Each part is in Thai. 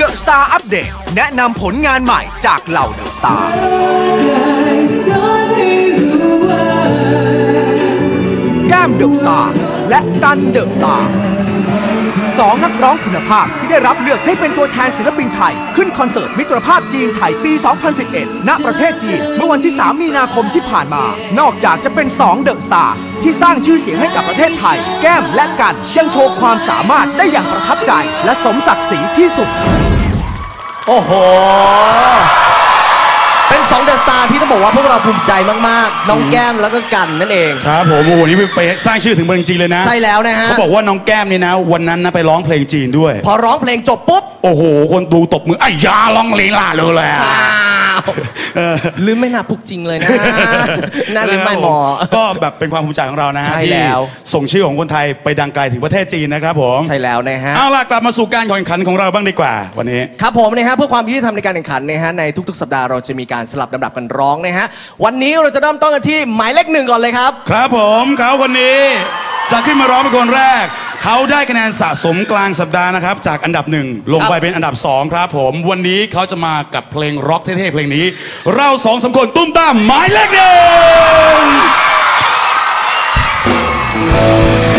The Star Update แนะนำผลงานใหม่จากเหล่า The Star แก้ม The Star และกัน The Star สองนักร้องคุณภาพที่ได้รับเลือกให้เป็นตัวแทนศิลปินไทย ขึ้นคอนเสิร์ตมิตรภาพจีนไทยปี 2011 ณ ประเทศจีน เมื่อวันที่ 3 มีนาคมที่ผ่านมา นอกจากจะเป็น 2 เดอะสตาร์ที่สร้างชื่อเสียงให้กับประเทศไทย แก้มและกันยังโชว์ความสามารถได้อย่างประทับใจ และสมศักดิ์ศรีที่สุด โอ้โห เป็นสองเดอะสตาร์ที่ต้องบอกว่าพวกเราภูมิใจมาก ๆ น้องแก้มแล้วก็กันนั่นเอง ครับผมโอ้โหนี่ไปสร้างชื่อถึงเมืองจีนเลยนะใช่แล้วนะฮะเขาบอกว่าน้องแก้มนี่นะ วันนั้นนะไปร้องเพลงจีนด้วย พอร้องเพลงจบปุ๊บ โอ้โห คนดูตบมือไอ้ยาร้องเลล่าเลยแหละอ้าวลืมไม่น่าพุกจริงเลยนะน่าลืมไม่หมอ ก็แบบเป็นความภูมิใจของเรานะฮะใช่ที่แล้วส่งชื่อของคนไทยไปดังไกลถึงประเทศจีนนะครับผมใช่แล้วนะฮะเอาล่ะกลับมาสู่การแข่งขันของเราบ้างดีกว่าวันนี้ ครับผมนะฮะเพื่อความยุติธรรมในการแข่งขันนะฮะในทุก ๆ สัปดาห์เราจะมีการสลับลำดับกันร้องนะฮะ วันนี้เราจะเริ่มต้นกันที่หมายเลขหนึ่งก่อนเลยครับ ครับผมเขาคนนี้จะขึ้นมาร้องเป็นคนแรก เขาได้คะแนนสะสมกลางสัปดาห์นะครับ จากอันดับหนึ่งลงไปครับเป็นอันดับสองครับผม วันนี้เขาจะมากับเพลงร็อกเท่ๆเพลงนี้ เราสองสามคนตุ้มตามหมายเลขหนึ่ง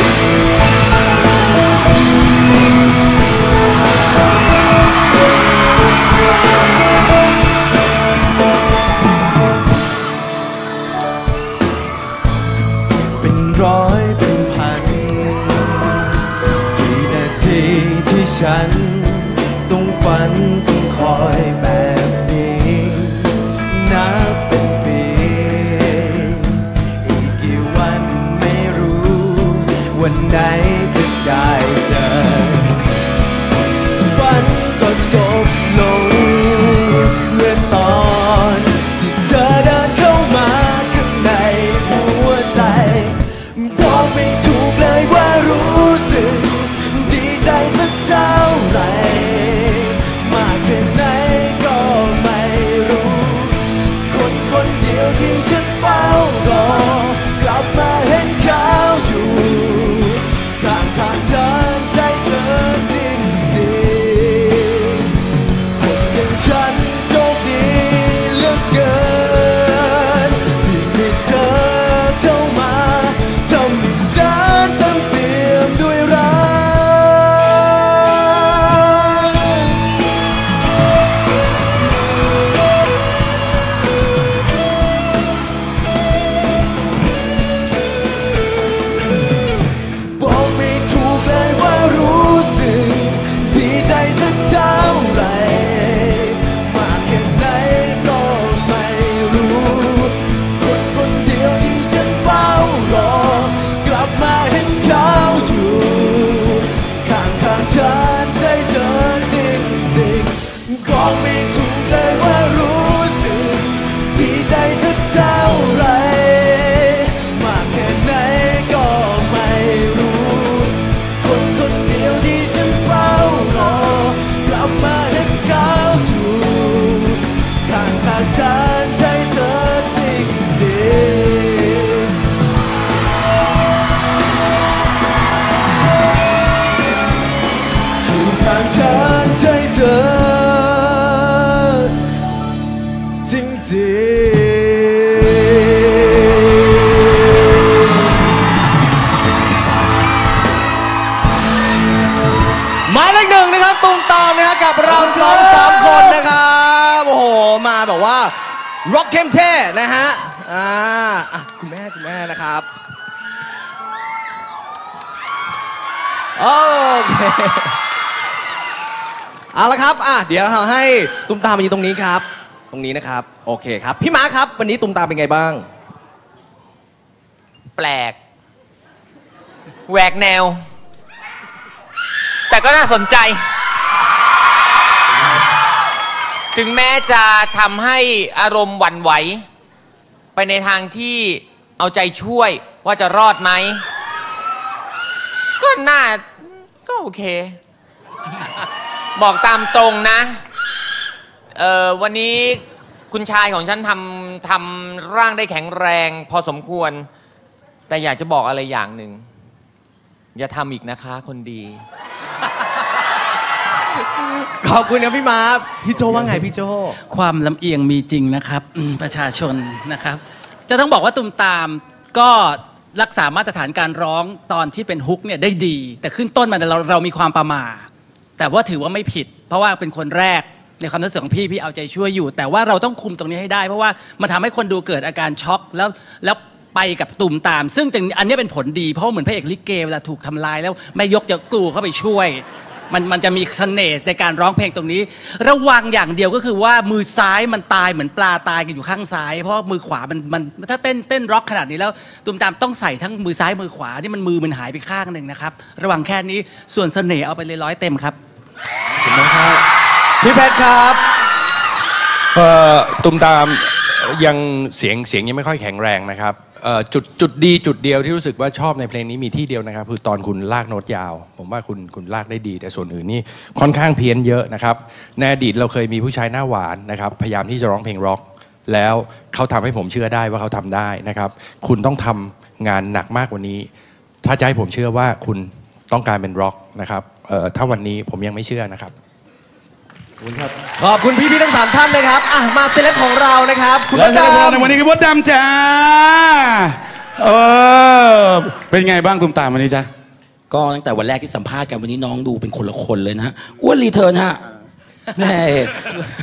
จะได้เจอ ร็อกเข้มเท่นะฮะอ่าอะคุณแม่คุณแม่นะครับโอเคเอาละครับอะเดี๋ยวเราให้ตุ้มตามมาอยู่ตรงนี้ครับ ตรงนี้นะครับ โอเคครับ พี่มาคครับ วันนี้ตุ้มตามเป็นไงบ้าง แปลกแหวกแนว แต่ก็น่าสนใจ ถึงแม้จะทำให้อารมณ์หวั่นไหว ไปในทางที่เอาใจช่วยว่าจะรอดไหม ก็น่าก็โอเค บอกตามตรงนะ เออวันนี้คุณชายของฉันทำทำร่างได้แข็งแรงพอสมควร แต่อยากจะบอกอะไรอย่างหนึ่ง อย่าทำอีกนะคะคนดี ขอบคุณครับพี่มาร์คพี่โจว่าไงพี่โจ ความลำเอียงมีจริงนะครับอืมประชาชนนะครับ จะต้องบอกว่าตุมตามก็รักษามาตรฐานการร้องตอนที่เป็นฮุกเนี่ยได้ดี แต่ขึ้นต้นมาเนี่ยเราเรามีความประมาทแต่ว่าถือว่าไม่ผิด เพราะว่าเป็นคนแรกในความรู้สึกของพี่พี่เอาใจช่วยอยู่ แต่ว่าเราต้องคุมตรงนี้ให้ได้ เพราะว่ามันทำให้คนดูเกิดอาการช็อกแล้วแล้วไปกับตุ่มตาม ซึ่งแต่อันนี้เป็นผลดีเพราะเหมือนพระเอกลิเกเวลาถูกทำลายแล้วแม่ยกจะกลูเข้าไปช่วย มันมันจะมีเสน่ห์ในการร้องเพลงตรงนี้ ระวังอย่างเดียวก็คือว่ามือซ้ายมันตายเหมือนปลาตายกันอยู่ข้างซ้าย เพราะมือขวามันมันถ้าเต้นเต้นร็อกขนาดนี้แล้วตุมตามต้องใส่ทั้งมือซ้ายมือขวานี่มันมือมันหายไปข้างหนึ่งนะครับ ระวังแค่นี้ส่วนเสน่ห์เอาไปเลยร้อยเต็มครับพี่เพชรครับเอ่อตุมตามยังเสียงเสียงยังไม่ค่อยแข็งแรงนะครับ จุดจุดดีจุดเดียวที่รู้สึกว่าชอบในเพลงนี้มีที่เดียวนะครับคือตอนคุณลากโน้ตยาว ผมว่าคุณคุณลากได้ดี แต่ส่วนอื่นนี่ค่อนข้างเพี้ยนเยอะนะครับในอดีตเราเคยมีผู้ชายหน้าหวานนะครับพยายามที่จะร้องเพลงร็อก แล้วเขาทำให้ผมเชื่อได้ว่าเขาทำได้นะครับ คุณต้องทำงานหนักมากกว่านี้ ถ้าจะให้ผมเชื่อว่าคุณต้องการเป็นร็อกนะครับถ้าวันนี้ผมยังไม่เชื่อนะครับ ขอบคุณพี่พี่ๆทั้งสามท่านนะครับอะมาเซเลบของเรานะครับ คุณและมดเซเลบของเราดำในวันนี้คือมดดำจ้าเออเป็นไงบ้างตุมตามวันนี้จ๊ะก็ตั้งแต่วันแรกที่สัมภาษณ์กันวันนี้น้องดูเป็นคนละคนเลยนะฮะอ้วนรีเทิร์นฮะแม่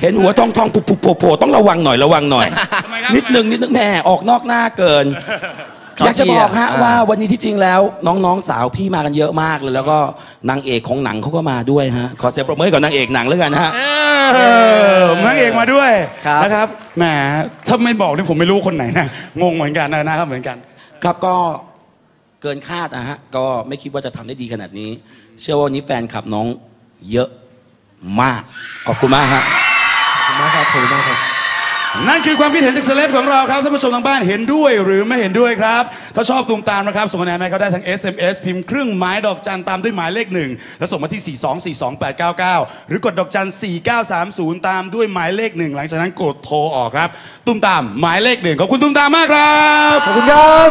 เห็นหัวทองทองปุบปุบโผล่โผล่ต้องระวังหน่อยระวังหน่อยทำไมครับนิดนึงนิดนึงแม่ออกนอกหน้าเกินเขา อยากจะบอกฮะเชียร์ว่าวันนี้ที่จริงแล้วน้องๆสาวพี่มากันเยอะมากเลย แล้วก็นางเอกของหนังเขาก็มาด้วยฮะขอเสียงปรบมือให้กับนางเอกหนังแล้วกันฮะเออนางเอกมาด้วยครับนะครับแหมถ้าไม่บอกนี่ผมไม่รู้คนไหนนะงงเหมือนกันนะนะครับเหมือนกัน ครับก็เกินคาดนะฮะก็ไม่คิดว่าจะทำได้ดีขนาดนี้ เชื่อว่าวันนี้แฟนคลับน้องเยอะมาก ขอบคุณมากฮะ นั่นคือความคิดเห็นจากเซเลบของเราครับท่านผู้ชมทางบ้านเห็นด้วยหรือไม่เห็นด้วยครับ ถ้าชอบตูมตามนะครับ ส่งคะแนนมาให้เขาได้ทาง SMS พิมพ์ครึ่งไม้ดอกจันตามด้วยหมายเลขหนึ่งแล้วส่งมาที่ 4242899 หรือกดดอกจัน 4930 ตามด้วยหมายเลขหนึ่งหลังจากนั้นกดโทรออกครับตูมตามหมายเลขหนึ่งขอบคุณตูมตามมากครับขอบคุณครับ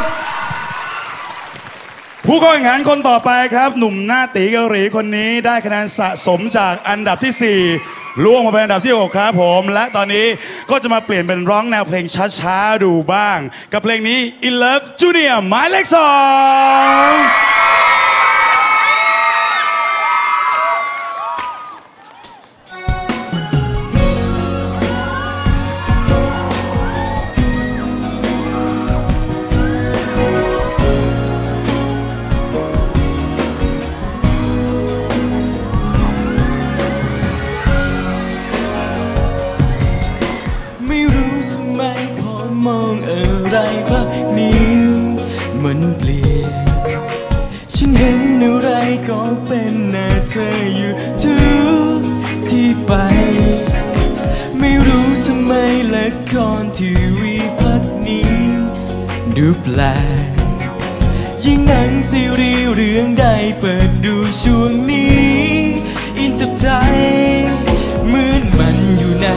ผู้เข้าแข่งขันคนต่อไปครับ หนุ่มหน้าตีเกาหลีคนนี้ได้คะแนนสะสมจากอันดับที่ 4 ล่วงมาเป็นอันดับที่ 6 ครับผม และตอนนี้ก็จะมาเปลี่ยนเป็นร้องแนวเพลงช้าๆ ดูบ้าง กับเพลงนี้ In Love Junior หมายเลขสอง ดูแปลกยิ่งหนังซีรีส์เรื่องใดเปิดดูช่วงนี้ อินจับใจเหมือนมันอยู่ใน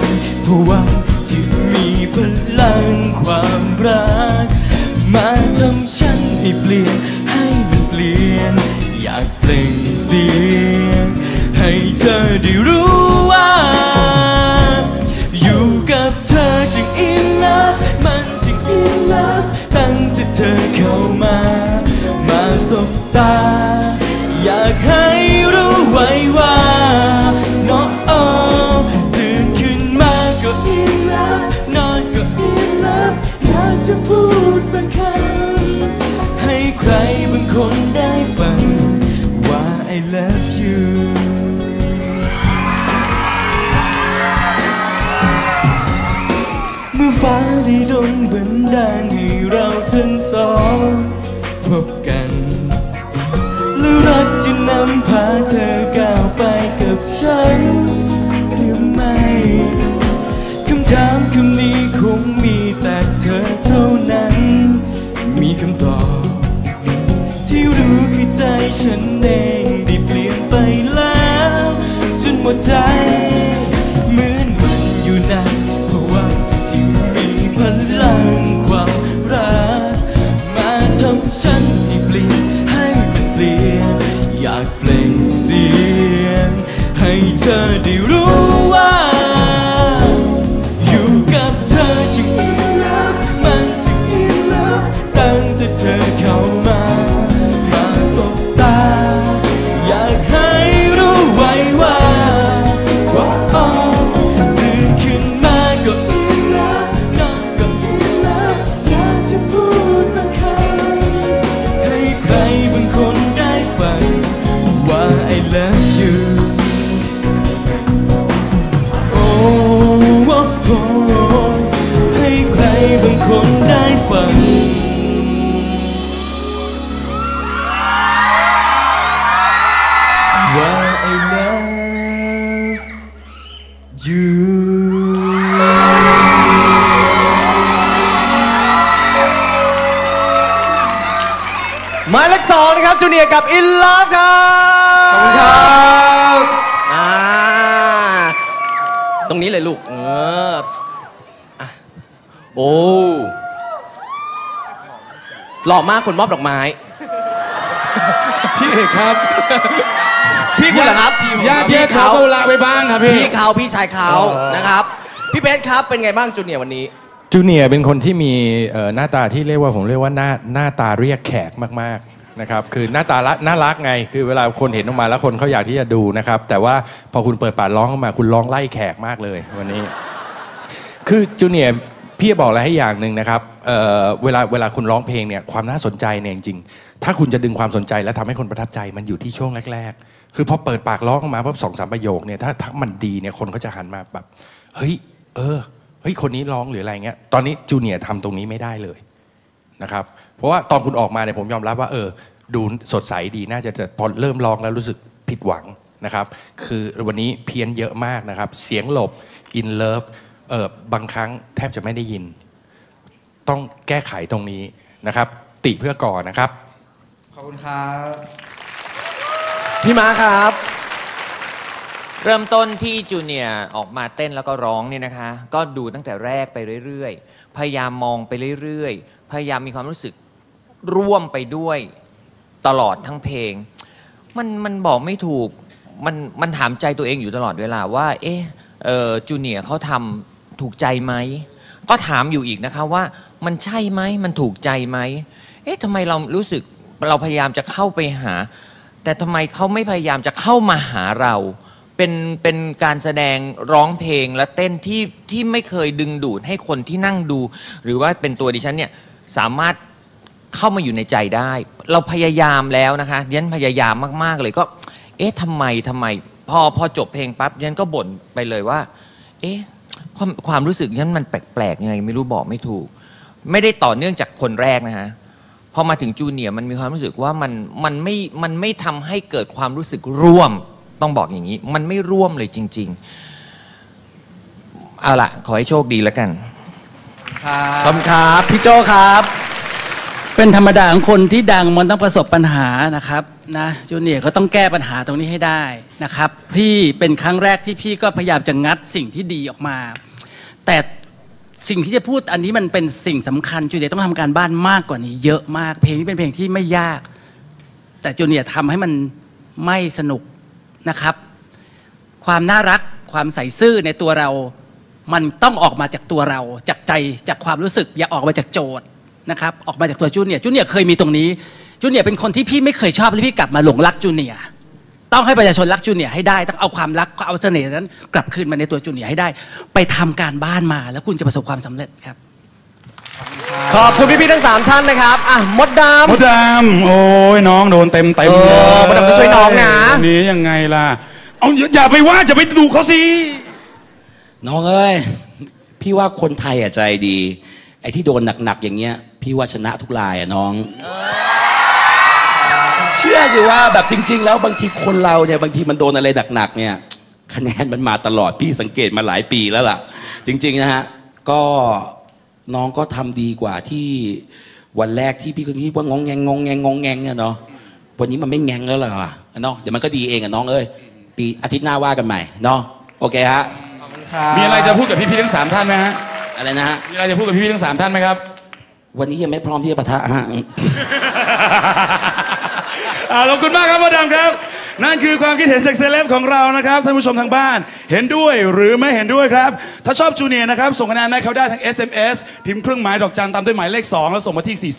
ภวังค์ที่มีพลังความรัก มาทำฉันให้เปลี่ยนให้มันเปลี่ยน อยากเปล่งเสียงให้เธอได้รู้ ฟ้าได้ดลบันดาลให้เราทั้งสองพบกันแล้วรักจะนำพาเธอก้าวไปกับฉัน หรือไม่คำถามคำนี้คงมีแต่เธอเท่านั้น มีคำตอบ ที่รู้คือใจฉันเอง สองนะครับจูเนียร์กับอินล v e ครับขอบคุณครับอ่าตรงนี้เลยลูก เอออะโอ้หล่อมากคนมอบดอกไม้ พี่เอกครับพี่คุณเหรอครับญาติเยอะเขาก็ลาไปบ้างครับพี่ พี่เขาพี่ชายเขาอ๋อนะครับ พี่เบสครับเป็นไงบ้างจูเนียร์วันนี้ จูเนียร์เป็นคนที่มีเอ่อหน้าตาที่เรียกว่าผมเรียกว่าหน้าหน้าตาเรียกแขกมากๆ นะครับคือหน้าตาละน่ารักไง คือเวลาคนเห็นออกมาแล้วคนเขาอยากที่จะดูนะครับ แต่ว่าพอคุณเปิดปากร้องเข้ามา คุณร้องไล่แขกมากเลยวันนี้ คือจูเนียร์พี่จะบอกอะไรให้อย่างหนึ่งนะครับเเวลาเวลาคุณร้องเพลงเนี่ยความน่าสนใจเนี่ยจริงถ้าคุณจะดึงความสนใจและทำให้คนประทับใจมันอยู่ที่ช่วงแรก ๆ คือพอเปิดปากร้องออกมาพอสองสามประโยคเนี่ยถ้าถ้ามันดีเนี่ยคนก็จะหันมาแบบเฮ้ยเออเฮ้ยคนนี้ร้องหรืออะไรเงี้ยตอนนี้จูเนียร์ทำตรงนี้ไม่ได้เลยนะครับ เพราะว่าตอนคุณออกมาเนี่ยผมยอมรับว่าเออดูสดใสดีน่าจะจะพอเริ่มร้องแล้วรู้สึกผิดหวังนะครับ คือวันนี้เพี้ยนเยอะมากนะครับ เสียงหลบ in love เออบางครั้งแทบจะไม่ได้ยิน ต้องแก้ไขตรงนี้นะครับ ติเพื่อก่อนนะครับ ขอบคุณครับ พี่ม้าครับ เริ่มต้นที่จูเนียร์ออกมาเต้นแล้วก็ร้องเนี่ยนะคะ ก็ดูตั้งแต่แรกไปเรื่อยๆ พยายามมองไปเรื่อยๆ พยายามมีความรู้สึก ร่วมไปด้วยตลอดทั้งเพลง มันมันบอกไม่ถูกมันมันถามใจตัวเองอยู่ตลอดเวลาว่า เอ๊ะจูเนียเขาทำถูกใจไหม ก็ถามอยู่อีกนะคะว่ามันใช่ไหมมันถูกใจไหมเอ๊ะทำไมเรารู้สึกเราพยายามจะเข้าไปหา แต่ทำไมเขาไม่พยายามจะเข้ามาหาเราเป็นเป็นการแสดงร้องเพลงและเต้นที่ที่ไม่เคยดึงดูดให้คนที่นั่งดู หรือว่าเป็นตัวดิฉันเนี่ยสามารถ เข้ามาอยู่ในใจได้ เราพยายามแล้วนะคะดิฉันพยายามมากๆเลยก็ เอ๊ะทำไมทำไม พอพอจบเพลงปั๊บดิฉันก็บ่นไปเลยว่า เอ๊ะความความรู้สึกนั้นมันแปลกๆยังไงไม่รู้บอกไม่ถูก ไม่ได้ต่อเนื่องจากคนแรกนะฮะพอมาถึงจูเนียร์มันมีความรู้สึกว่ามันมันไม่มันไม่ทำให้เกิดความรู้สึกร่วมต้องบอกอย่างนี้ มันไม่ร่วมเลยจริง ๆ เอาล่ะขอให้โชคดีแล้วกัน ขอบคุณครับ พี่โจครับ เป็นธรรมดาของคนที่ดังมันต้องประสบปัญหานะครับนะจูเนียร์ก็ต้องแก้ปัญหาตรงนี้ให้ได้นะครับ พี่เป็นครั้งแรกที่พี่ก็พยายามจะงัดสิ่งที่ดีออกมา แต่สิ่งที่จะพูดอันนี้มันเป็นสิ่งสำคัญจูเนียร์ต้องทำการบ้านมากกว่านี้ เยอะมากเพลงนี้เป็นเพลงที่ไม่ยาก แต่จูเนียร์ทำให้มันไม่สนุกนะครับ ความน่ารักความใส่ซื่อในตัวเรา มันต้องออกมาจากตัวเรา จากใจจากความรู้สึกอย่าออกมาจากโจทย์ นะครับออกมาจากตัวจูเนียร์จูเนียร์เคยมีตรงนี้จูเนียร์เป็นคนที่พี่ไม่เคยชอบแล้วพี่กลับมาหลงรักจูเนียร์ต้องให้ประชาชนรักจูเนียร์ให้ได้ต้องเอาความรักเอาเสน่ห์นั้น กลับคืนมาในตัวจูเนียร์ให้ได้ ไปทำการบ้านมาแล้วคุณจะประสบความสำเร็จครับขอบคุณพี่ๆทั้งสามท่านนะครับ อะ มดดมดดำโอ้ยน้องโดนเต็มเต็มเออเลยมดดำก็ช่วยน้องนะวันนี้ยังไงล่ะ เอาอย่าอย่าไปว่าจะไปดูเขาสิ น้องเอ้ย พี่ว่าคนไทยอะใจดี ไอ้ที่โดนหนักๆอย่างเงี้ย พี่ว่าชนะทุกรายอะน้อง เชื่อสิว่าแบบจริง ๆ แล้วบางทีคนเราเนี่ยบางทีมันโดนอะไรหนักๆเนี่ย คะแนนมันมาตลอดพี่สังเกตมาหลายปีแล้วล่ะ จริง ๆ นะฮะ ก็น้องก็ทำดีกว่าที่วันแรกที่พี่ก็คิดว่างงแงงงงแงงงงแงงเนี่ยเนาะวันนี้มันไม่แงงแล้วล่ะเนาะเดี๋ยวมันก็ดีเองอะน้องเอ้ยปีอาทิตย์หน้าว่ากันใหม่เนาะโอเคฮะำมีอะไรจะพูดกับพี่ๆทั้งสามท่านไหมฮะอะไรนะฮะมีอะไรจะพูดกับพี่ๆทั้งสามท่านไหมครับ วันนี้ยังไม่พร้อมที่จะปะทะฮะ อ่าขอบคุณมากครับมดดำครับ นั่นคือความคิดเห็นจากเซเลบของเรานะครับท่านผู้ชมทางบ้าน เห็นด้วยหรือไม่เห็นด้วยครับ ถ้าชอบจูเนียร์นะครับ ส่งคะแนนให้เขาได้ทาง SMS พิมพ์เครื่องหมายดอกจันตามด้วยหมายเลข 2 แล้วส่งมาที่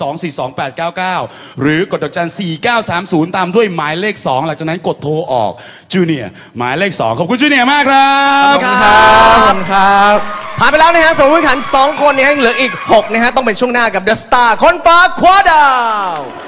4242899 หรือกดดอกจัน 4930 ตามด้วยหมายเลข 2 หลังจากนั้นกดโทรออกจูเนียร์หมายเลข 2 ขอบคุณจูเนียร์มากครับขอบคุณครับขอบคุณครับผ่านไปแล้วนะฮะสำหรับผู้แข่งขัน2คนนี่ยยังเหลืออีก 6 นะฮะต้องเป็นช่วงหน้ากับ The Star คนฟ้าคว้าดาว